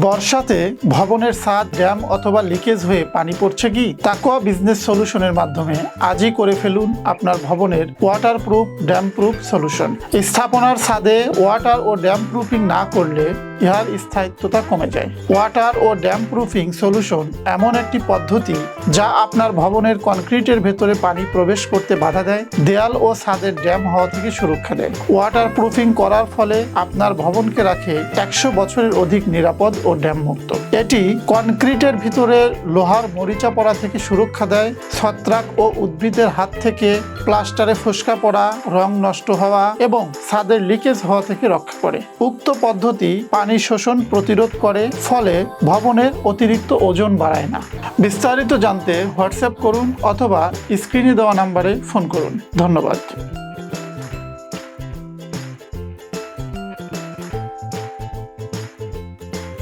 বর্ষাতে ভবনের ছাদ, ড্যাম অথবা লিকেজ হয়ে পানি পড়ছে কি? তাকোয়া বিজনেস সলিউশনের মাধ্যমে আজই করে ফেলুন আপনার ভবনের water proof damp proof solution স্থাপনার ছাদে ওয়াটার ও ড্যাম প্রুফিং না করলে ইহার স্থায়িত্বতা কমে যায়। ওয়াটার ও ড্যাম প্রুফিং সলিউশন এমন একটি পদ্ধতি যা আপনার ভবনের কনক্রিটের ভেতরে পানি প্রবেশ করতে বাধা দেয়, দেয়াল ও ছাদের ড্যাম হওয়া থেকে সুরক্ষা দেয়। ওয়াটার প্রুফিং করার ফলে আপনার ভবনকে রাখে একশো বছরের অধিক নিরাপদ ও ড্যাম মুক্ত। এটি কনক্রিটের ভিতরে লোহার মরিচা পড়া থেকে সুরক্ষা দেয়, ছত্রাক ও উদ্ভিদের হাত থেকে প্লাস্টারে ফসকা পড়া, রং নষ্ট হওয়া এবং ছাদের লিকেজ হওয়া থেকে রক্ষা করে। উক্ত পদ্ধতি পানি শোষণ প্রতিরোধ করে, ফলে ভবনের অতিরিক্ত ওজন বাড়ায় না। বিস্তারিত জানতে হোয়াটসঅ্যাপ করুন অথবা স্ক্রিনে দেওয়া নাম্বারে ফোন করুন। ধন্যবাদ।